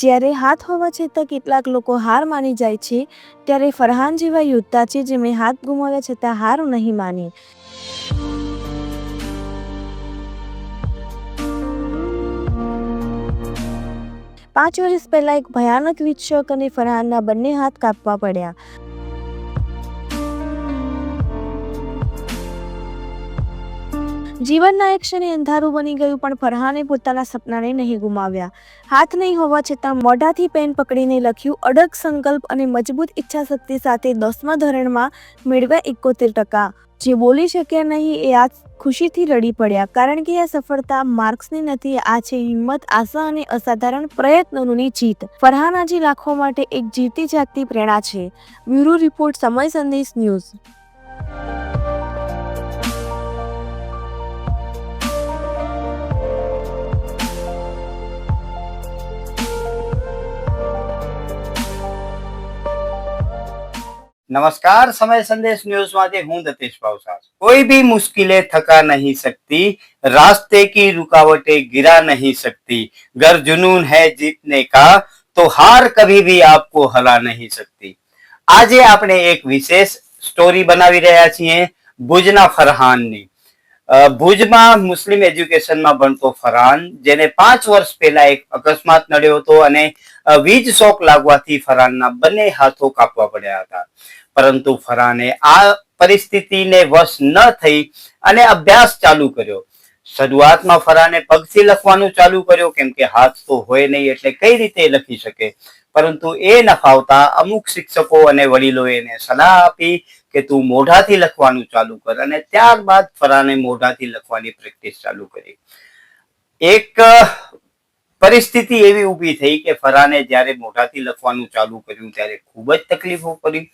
જ્યારે હાથ હોવા છતાં કેટલાક લોકો હાર માની જાય છે, ત્યારે ફરહાન જેવા યોદ્ધા છે જેમણે હાથ ગુમાવ્યા છતાં હાર નહીં માની. પાંચ વર્ષ પહેલા એક ભયાનક વિક્ષક અને ફરહાનના બંને હાથ કાપવા પડ્યા. જીવનના એક ક્ષણે અંધારું બની ગયું, પણ ફરહાને પોતાના સપનાને નહીં ગુમાવ્યા. હાથ નહીં હોવા છતાં મોઢાથી પેન પકડીને લખ્યું, અડગ સંકલ્પ અને મજબૂત ઈચ્છાશક્તિ સાથે દસમા ધોરણમાં મેળવ્યા એકોતેર ટકા. જે બોલી શક્યા નહીં એ આજ ખુશીથી રડી પડ્યા. કારણ કે આ સફળતા માર્ક્સની નથી, આ છે હિંમત, આશા અને અસાધારણ પ્રયત્નોની જીત. ફરહાન આજે લાખો માટે એક જીતી જાગતી પ્રેરણા છે. બ્યુરો રિપોર્ટ, સમય સંદેશ ન્યૂઝ. નમસ્કાર, સમય સંદેશ ન્યૂઝમાંથી હું દતેશ ભાવસાર. કોઈ ભી મુશ્કેલે થકા નહીં सकती रास्ते की रुकावटें गिरा नहीं सकती गर जुनून है जीतने का तो हार कभी भी आपको हरा नहीं सकती આજે આપણે એક વિશેષ સ્ટોરી બનાવી રહ્યા છીએ, ભુજના ફરહાનની. ભુજમાં મુસ્લિમ એજ્યુકેશનમાં ભણતો ફરહાન, જેને પાંચ વર્ષ પહેલા એક અકસ્માત નડ્યો હતો અને વીજ શોક લાગવાથી ફરહાનના બંને હાથો કાપવા પડ્યા હતા. પરંતુ ફરાને આ પરિસ્થિતિને વશ ન થઈ અને અભ્યાસ ચાલુ કર્યો. શરૂઆતમાં ફરાને પગથી લખવાનું ચાલુ કર્યો, કેમ કે હાથ તો હોય નહીં એટલે કઈ રીતે લખી શકે? પરંતુ એ નફાવતા અમુક શિક્ષકો અને વડીલો એને સલાહ આપી કે તું મોઢાથી લખવાનું ચાલુ કર અને ત્યારબાદ ફરાને મોઢાથી લખવાની પ્રેક્ટિસ ચાલુ કરી. એક પરિસ્થિતિ એવી ઊભી થઈ કે ફરાને જ્યારે મોઢાથી લખવાનું ચાલુ કર્યું ત્યારે ખૂબ જ તકલીફો પડી.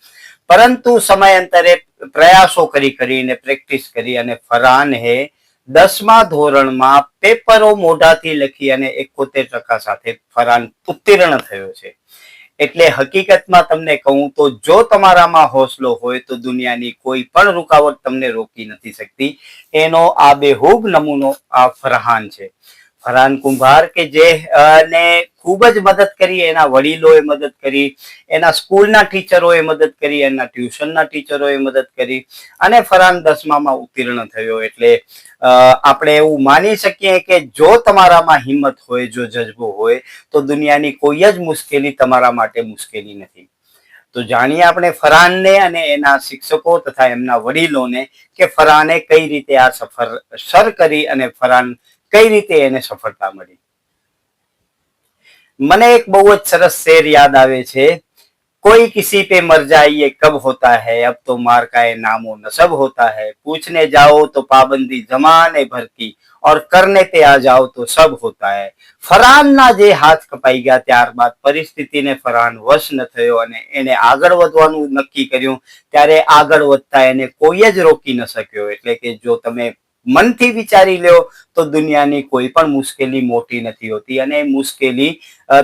પરંતુ સમયાંતરે પ્રયાસો કરી કરીને પ્રેક્ટિસ કરી અને ફરહાને દસમા ધોરણમાં પેપરો મોઢાથી લખી અને એકોતેર ટકા સાથે ફરાન ઉત્તીર્ણ થયો છે. એટલે હકીકતમાં તમને કહું તો જો તમારામાં હોસલો હોય તો દુનિયાની કોઈ પણ રૂકાવટ તમને રોકી નથી શકતી. એનો આ બેહૂબ નમૂનો આ ફરહાન છે. ફરહાન કુંભાર કે જે ને ખૂબ જ મદદ કરી, એના વડીલોએ મદદ કરી, એના સ્કૂલના ટીચરોએ મદદ કરી, એના ટ્યુશનના ટીચરોએ મદદ કરી, અને ફરહાન દસમામાં ઉત્તીર્ણ થયો. એટલે આપણે એવું માની શકીએ કે જો તમારામાં હિંમત હોય, જો જજ્બો હોય, તો દુનિયાની કોઈ જ મુશ્કેલી તમારા માટે મુશ્કેલી નથી. તો જાણીએ આપણે ફરહાનને અને એના શિક્ષકો તથા એમના વડીલોને કે ફરહાને કઈ રીતે આ સફર, સર કરી અને ફરહાન કઈ રીતે એને સફળતા મળી મને એક બહુ જ સરસ શેર યાદ આવે છે कोई किसी पे मर जाए ये कब होता है अब तो मार का ये नामो नसब होता है पूछने जाओ तो पाबंदी जमाने भर की और करने पे आ जाओ तो सब होता है ફરહાનના જે હાથ કપાઈ ગયા ત્યારબાદ પરિસ્થિતિને ફરહાન વશ ન થયો અને એને આગળ વધવાનું નક્કી કર્યું ત્યારે આગળ વધતા એને કોઈ જ રોકી ન શક્યો એટલે કે જો તમે મનથી વિચારી લ્યો તો દુનિયાની કોઈ પણ મુશ્કેલી મોટી નથી હોતી અને મુશ્કેલી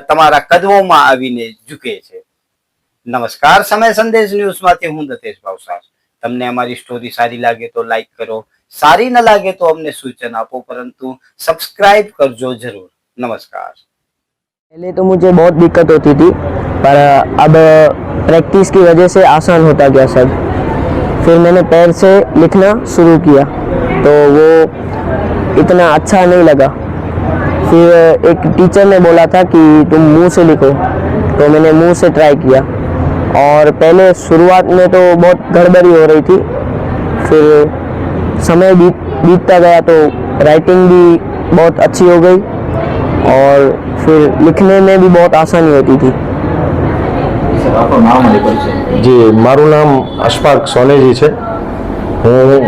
તમારા કદમોમાં આવીને ઝૂકે છે. નમસ્કાર, સમય સંદેશ ન્યૂઝમાંથી હું દતેશ ભાવસાર. તમને અમારી સ્ટોરી સારી લાગે તો લાઈક કરો, સારી ન લાગે તો અમને સૂચન આપો, પરંતુ સબસ્ક્રાઇબ કરજો જરૂર. નમસ્કાર. पहले તો मुझे बहुत दिक्कत होती थी पर अब प्रैक्टिस की वजह से आसान હોતા ગયા सब फिर मैंने पैर से लिखना शुरू किया तो वो इतना अच्छा नहीं लगा फिर एक टीचर ने बोला था कि तुम मुंह से लिखो तो मैंने मुंह से ट्राई किया और पहले शुरुआत में तो बहुत गड़बड़ी हो रही थी फिर समय बीत बीतता गया तो राइटिंग भी बहुत अच्छी हो गई और फिर लिखने में भी बहुत आसानी होती थी સર આપણું નામ અને પરિચય જી મારું નામ અશફાક સોનેજી છે હું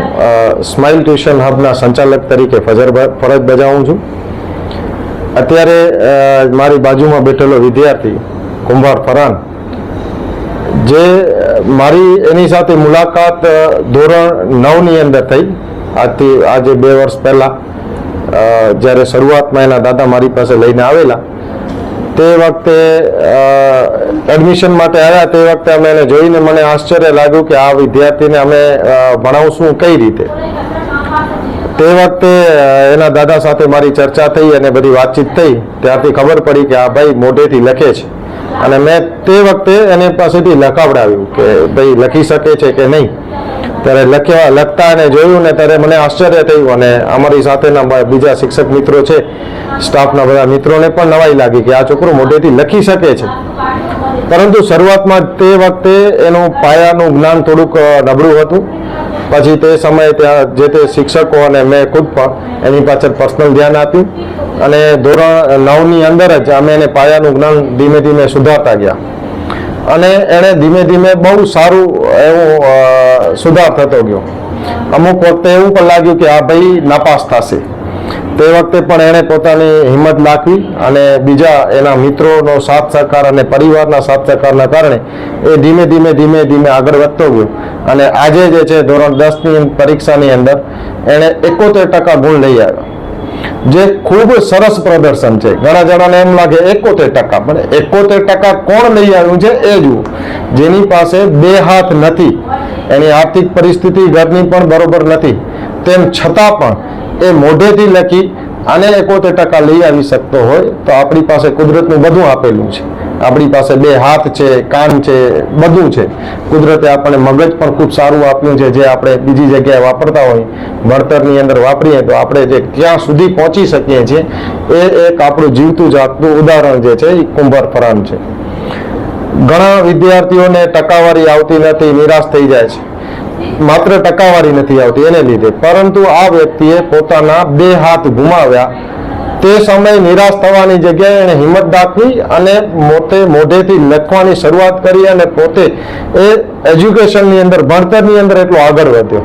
સ્માઇલ ટ્યુશન હબના સંચાલક તરીકે ફજર ફરજ બજાવું છું. અત્યારે મારી બાજુમાં બેઠેલો વિદ્યાર્થી કુંભાર ફરાન, જે મારી એની સાથે મુલાકાત ધોરણ નવની અંદર થઈ. આજથી, આજે બે વર્ષ પહેલાં જ્યારે શરૂઆતમાં એના દાદા મારી પાસે લઈને આવેલા તે વખતે એડમિશન માટે આવ્યા. તે વખતે અમે એને જોઈને મને આશ્ચર્ય લાગ્યું કે આ વિદ્યાર્થીને અમે ભણાવશું કઈ રીતે? તે વખતે એના દાદા સાથે મારી ચર્ચા થઈ અને બધી વાતચીત થઈ. ત્યારથી ખબર પડી કે આ ભાઈ મોઢેથી લખે છે. અને મેં તે વખતે એની પાસેથી લખાવડાવ્યું કે ભાઈ લખી શકે છે કે નહીં. ત્યારે લખ્યા, લખતા અને જોયું ને ત્યારે મને આશ્ચર્ય થયું અને અમારી સાથેના બીજા શિક્ષક મિત્રો છે, સ્ટાફના બધા મિત્રોને પણ નવાઈ લાગી કે આ છોકરો મોઢેથી લખી શકે છે. પરંતુ શરૂઆતમાં તે વખતે એનું પાયાનું જ્ઞાન થોડુંક નબળું હતું. પછી તે સમયે ત્યાં જે તે શિક્ષકો અને મેં ખુદ પણ એની પાછળ પર્સનલ ધ્યાન આપ્યું અને ધોરણ નવની અંદર જ અમે એને પાયાનું જ્ઞાન ધીમે ધીમે સુધારતા ગયા. અને એણે ધીમે ધીમે બહુ સારું એવું સુધાર થતો ગયો. અમુક વખતે એવું પણ લાગ્યું કે આ ભાઈ નાપાસ થશે. તે વખતે પણ એણે પોતાની હિંમત નાખી અને બીજા એના મિત્રોનો સાથ સહકાર અને પરિવારના સાથ સહકારના કારણે એ ધીમે ધીમે ધીમે ધીમે આગળ વધતો ગયો. અને આજે જે છે ધોરણ દસની પરીક્ષાની અંદર એણે એકોતેર ટકા ગુણ લઈ આવ્યો. જે ખૂબ સરસ પ્રદર્શન છે. ઘણા જણાને એમ લાગે એકોતેર ટકા, પણ એકોતેર ટકા કોણ લઈ આવ્યું છે એ જુઓ. જેની પાસે બે હાથ નથી. એની આર્થિક પરિસ્થિતિ ઘરની પણ બરોબર નથી. તેમ છતાં પણ એ મોઢેથી લખી અને એકોતેર ટકા લઈ આવી શકતો હોય તો આપણી પાસે કુદરતનું બધું આપેલું છે. આપણી પાસે બે હાથ છે, કાન છે, બધું છે. કુદરતે આપણને મગજ પણ ખૂબ સારું આપ્યું છે, જે આપણે બીજી જગ્યાએ વાપરતા હોય ભણતરની અંદર વાપરીએ તો આપણે જે ક્યાં સુધી પહોંચી શકીએ છીએ. એ એક આપણું જીવતું જાગતું ઉદાહરણ જે છે, એ કુંભાર ફરાન છે. ઘણા વિદ્યાર્થીઓને ટકાવારી આવતી નથી, નિરાશ થઈ જાય છે. માત્ર ટકાવારી નથી આવતી, એને લીધે. પરંતુ આ વ્યક્તિએ પોતાના બે હાથ ગુમાવ્યા. તે સમયે નિરાશ થવાની જગ્યાએ એણે હિંમત દાખવી અને મોતે મોઢેથી લખવાની શરૂઆત કરી અને પોતે એ એજ્યુકેશનની અંદર ભણતરની અંદર એટલો આગળ વધ્યો.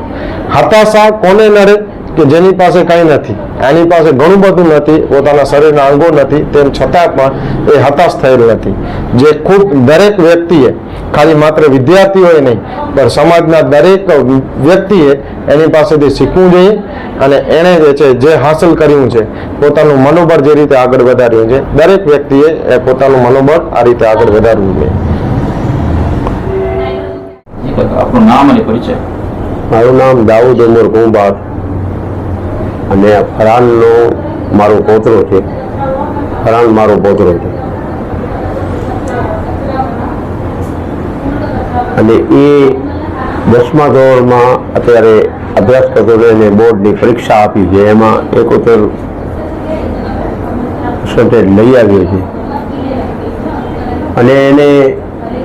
હતાશા કોને નડે? કે જેની પાસે કંઈ નથી એની પાસે ઘણું બધું નથી પોતાના શરીરના અંગો નથી તેમ છતાં પણ એ હતાશ થયેલ નથી. જે ખૂબ દરેક વ્યક્તિએ ખાલી માત્ર વિદ્યાર્થીઓએ નહીં પણ સમાજના દરેક વ્યક્તિએ એની પાસેથી શીખવું જોઈએ અને એણે જે છે જે હાંસલ કર્યું છે પોતાનું મનોબળ જે રીતે આગળ વધાર્યું છે દરેક વ્યક્તિએ એ પોતાનું મનોબળ આ રીતે આગળ વધારવું જોઈએ. આપણું નામ અને પરિચય. મારું નામ દાઉદ ઉમર કુંભાર અને ફરાનનો મારો પોતરો છે. ફરાન મારો પોતરો છે. અને એ દસમા ધોરણમાં અત્યારે અભ્યાસ કરતો એને બોર્ડની પરીક્ષા આપી છે. એમાં એકોતેર પર્સન્ટેજ લઈ આવ્યો છે. અને એને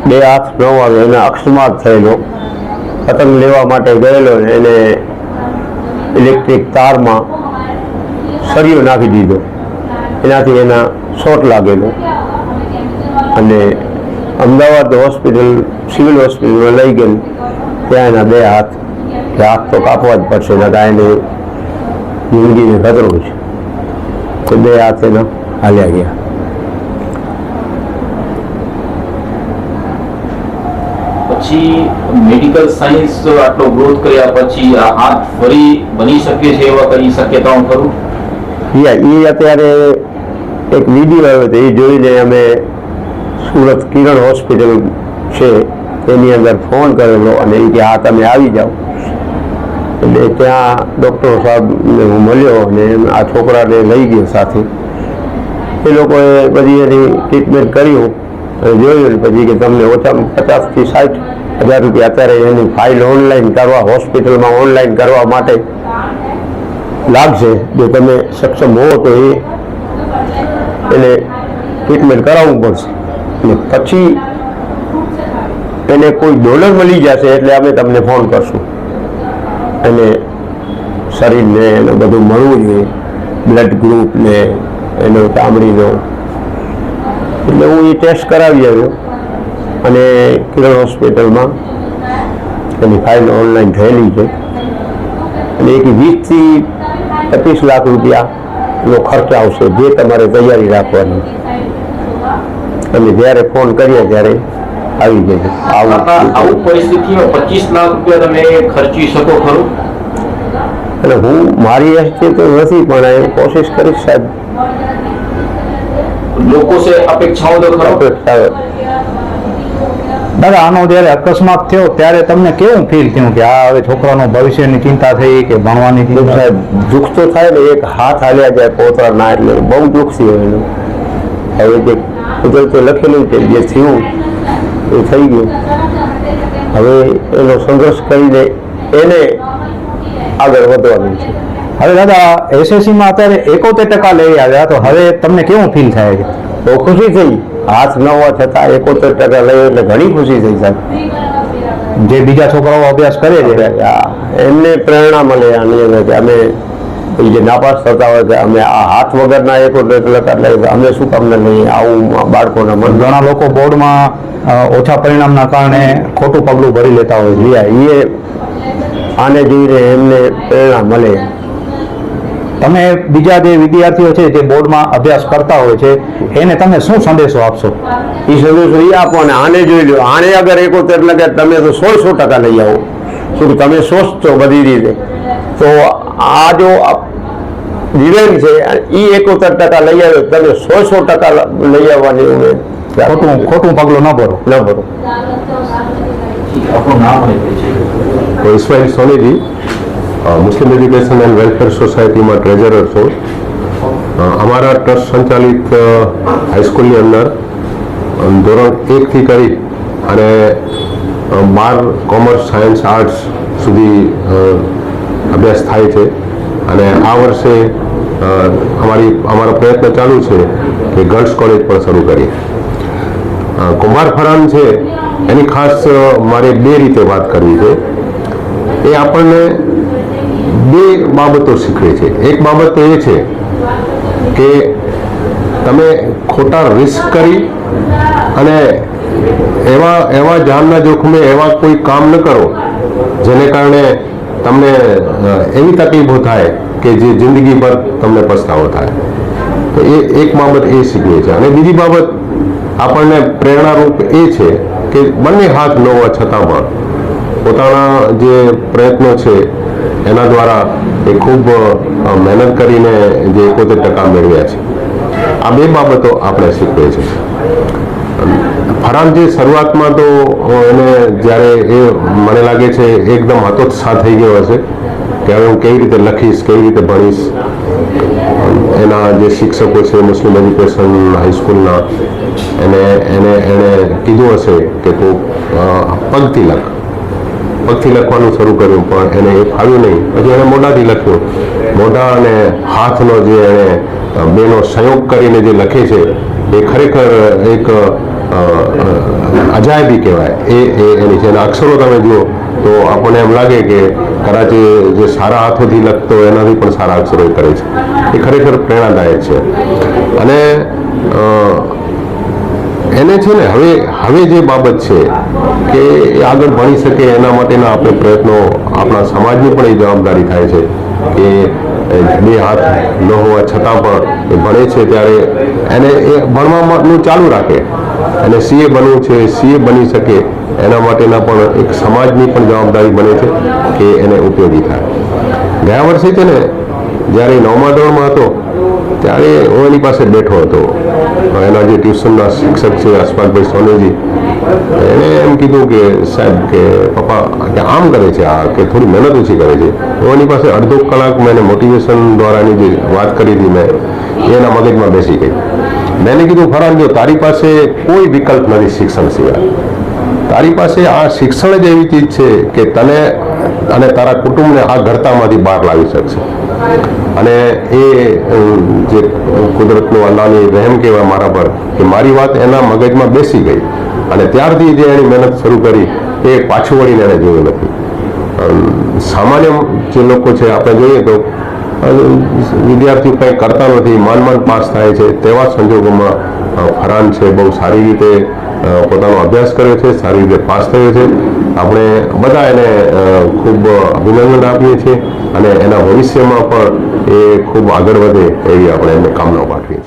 બે હાથ ન આવ્યો એને અક્ષમાત થયેલો. પતંગ લેવા માટે ગયેલો એને ઇલેક્ટ્રિક તારમાં સળિયો નાખી દીધો. એનાથી એના શોટ લાગેલો. અને અમદાવાદ હોસ્પિટલ, સિવિલ હોસ્પિટલમાં લઈ ગયેલ. ત્યાં એના બે હાથ હાથ તો કાપવા જ પડશે નકા એને જિંદગીને ખતરો છે. તો બે હાથ એના હાલ્યા ગયા. પછી મેડિકલ સાયન્સ આટલો ગ્રોથ કર્યા પછી આ હાથ ફરી બની શકે છે એવા કઈ શક્યતાઓ ખરું? એ અત્યારે એક વીડિયો આવ્યો હતો એ જોઈને અમે સુરત કિરણ હોસ્પિટલ છે, એની અંદર ફોન કરેલો અને એ કે આ તમે આવી જાઓ. એટલે ત્યાં ડૉક્ટર સાહેબને હું મળ્યો અને આ છોકરાને લઈ ગયો સાથે. એ લોકોએ પછી એની ટ્રીટમેન્ટ કર્યું અને જોયું પછી કે, તમને ઓછામાં પચાસથી સાઠ હજાર રૂપિયા અત્યારે એની ફાઇલ ઓનલાઈન કરવા હોસ્પિટલમાં ઓનલાઈન કરવા માટે લાગશે, જો તમે સક્ષમ હો તો એ એને ટ્રીટમેન્ટ કરાવવું પડશે. અને પછી એને કોઈ ડોલર મળી જશે એટલે અમે તમને ફોન કરશું. અને શરીરને એને બધું મળવું જોઈએ. બ્લડ ગ્રુપને એનો ચામડીનો. એટલે હું એ ટેસ્ટ કરાવી આવ્યો. અને કિરણ હોસ્પિટલમાં એની ફાઇલ ઓનલાઈન થયેલી છે. અને એક વીસથી પચીસ લાખ રૂપિયાનો ખર્ચ આવશે જે તમારે તૈયારી રાખવાની. છે અને જ્યારે ફોન કરીએ ત્યારે આવી જશે આવું આવું પરિસ્થિતિમાં પચીસ લાખ રૂપિયા તમે ખર્ચી શકો ખરું? અને હું મારી હસ્તે તો નથી પણ એ કોશિશ કરીશ સાહેબ. લોકો છે અપેક્ષાઓ તો ખરો. અપેક્ષા દાદા આનો જ્યારે અકસ્માત થયો ત્યારે તમને કેવું ફીલ થયું કે આ હવે છોકરાનું ભવિષ્યની ચિંતા થઈ કે ભણવાની દુઃખ સાહેબ દુઃખ તો થાય ને એક હાથ હાલ્યા જાય પોતરા ના એટલે બહુ દુઃખ થયું એનું. હવે જે કુદરતે લખેલું છે જે થયું એ થઈ ગયું. હવે એનો સંઘર્ષ કરીને એને આગળ વધવાનું છે. હવે દાદા એસએસસીમાં અત્યારે એકોતેર ટકા લઈ આવ્યા તો હવે તમને કેવું ફીલ થાય? છે બહુ ખુશી થઈ. હાથ ન હોવા છતાં એકોતેર ટકા લઈ એટલે ઘણી ખુશી થઈ સાહેબ. જે બીજા છોકરાઓ અભ્યાસ કરે છે. એમને પ્રેરણા મળે આની અંદર કે અમે એ જે નાપાસ થતા હોય કે અમે આ હાથ વગરના એકોતેર ટકા અમે શું કામ નહીં લઈએ આવું બાળકોના મન ઘણા લોકો બોર્ડમાં ઓછા પરિણામના કારણે ખોટું પગલું ભરી લેતા હોય છે. એ આને જોઈને એમને પ્રેરણા મળે. તમે બીજા જે વિદ્યાર્થીઓ છે જે બોર્ડમાં અભ્યાસ કરતા હોય છે એને તમે શું સંદેશો આપશો? એ સંદેશો એ આપો અને આને જોઈ લો આને અગર એકોતેર લગે તમે તો સોળસો ટકા લઈ આવો. શું તમે સોચતો બધી રીતે? તો આ જો વિવેક છે એ એકોતેર ટકા લઈ આવ્યો તમે સો સો ટકા લઈ આવવાની ઉમેદ ખોટું ખોટું પગલું ન ભરો. ન ભરો. આપણું નામ ઈશ્વરી પરિચય. મુસ્લિમ એજ્યુકેશન એન્ડ વેલફેર સોસાયટીમાં ટ્રેઝરર છું. અમારા ટ્રસ્ટ સંચાલિત હાઈસ્કૂલની અંદર ધોરણ એકથી કરી અને બાર કોમર્સ, સાયન્સ, આર્ટ્સ સુધી અભ્યાસ થાય છે. અને આ વર્ષે અમારી, અમારો પ્રયત્ન ચાલુ છે કે ગર્લ્સ કોલેજ પણ શરૂ કરીએ. કુમાર ફરાન છે, એની ખાસ મારે બે રીતે વાત કરવી છે. એ આપણને બે બાબતો શીખવે છે. એક બાબત એ છે કે તમે ખોટા રિસ્ક કરી અને એવા એવા જાનના જોખમે એવા કોઈ કામ ન કરો જેને કારણે તમને એવી તકલીફો થાય કે જે જિંદગીભર તમને પસ્તાવો થાય. તો એ એક બાબત એ શીખવે છે. અને બીજી બાબત આપણને પ્રેરણારૂપ એ છે કે બંને હાથ ન હોવા છતાં પણ પોતાના જે પ્રયત્નો છે એના દ્વારા એ ખૂબ મહેનત કરીને જે એકોતેર ટકા મેળવ્યા છે. આ બે બાબતો આપણે શીખવે છે. ફરહાન જે શરૂઆતમાં તો એને જ્યારે એ મને લાગે છે એકદમ હતોત્સાહ થઈ ગયો હશે કે હવે હું કેવી રીતે લખીશ કેવી રીતે ભણીશ. એના જે શિક્ષકો છે, મુસ્લિમ એજ્યુકેશન હાઈસ્કૂલના એને એને એણે કીધું હશે કે તું પગથી લખ. પગથી લખવાનું શરૂ કર્યું, પણ એને એ ફાવ્યું નહીં. પછી એણે મોઢાથી લખ્યું. મોઢા અને હાથનો જે એણે બેનો સંયોગ કરીને જે લખે છે, એ ખરેખર એક અજાયબી કહેવાય. એ એની છે. અને અક્ષરો તમે જુઓ, તો આપણને એમ લાગે કે કદાચ જે સારા હાથોથી લખતો એનાથી પણ સારા અક્ષરો કરે છે. એ ખરેખર પ્રેરણાદાયક છે. અને એને છે ને હવે હવે જે બાબત છે કે એ આગળ ભણી શકે એના માટેના આપણે પ્રયત્નો આપણા સમાજની પણ એ જવાબદારી થાય છે કે બે હાથ ન હોવા છતાં પણ એ ભણે છે ત્યારે એને એ ભણવાનું ચાલુ રાખે. અને સીએ બનવું છે, સીએ બની શકે એના માટેના પણ એક સમાજની પણ જવાબદારી બને છે કે એને ઉપયોગી થાય. ગયા વર્ષે છે ને, જ્યારે નવમા ધોરણમાં હતો ત્યારે હું એની પાસે બેઠો હતો. એના જે ટ્યુશનના શિક્ષક છે, આસપાસભાઈ સોનેજી એણે એમ કીધું કે સાહેબ કે પપ્પા, કે આમ કરે છે આ, કે થોડી મહેનત ઓછી કરે છે. હું એની પાસે અડધો કલાક મેં મોટિવેશન દ્વારાની જે વાત કરી હતી મેં, એના મગજમાં બેસી ગઈ. મેં કીધું, ફરાન, જો તારી પાસે કોઈ વિકલ્પ નથી શિક્ષણ સિવાય. તારી પાસે આ શિક્ષણ જ એવી ચીજ છે કે તને અને તારા કુટુંબને આ ઘરતામાંથી બહાર લાવી શકશે. અને એ જે કુદરતનું અલ્લાહની રહેમ કહેવાય મારા પર, કે મારી વાત એના મગજમાં બેસી ગઈ. અને ત્યારથી જે એની મહેનત શરૂ કરી, એ પાછું વળીને એણે જોયું નથી. સામાન્ય જે લોકો છે, આપણે જોઈએ તો વિદ્યાર્થીઓ કંઈ કરતા નથી માન માન પાસ થાય છે, તેવા સંજોગોમાં ફરાન છે, બહુ સારી રીતે પોતાનો અભ્યાસ કર્યો છે, સારી રીતે પાસ થયો છે. આપણે બધા એને ખૂબ અભિનંદન આપીએ છીએ અને એના ભવિષ્યમાં પણ એ ખૂબ આગળ વધે એવી આપણે એમને કામનાઓ પાઠવીએ છીએ.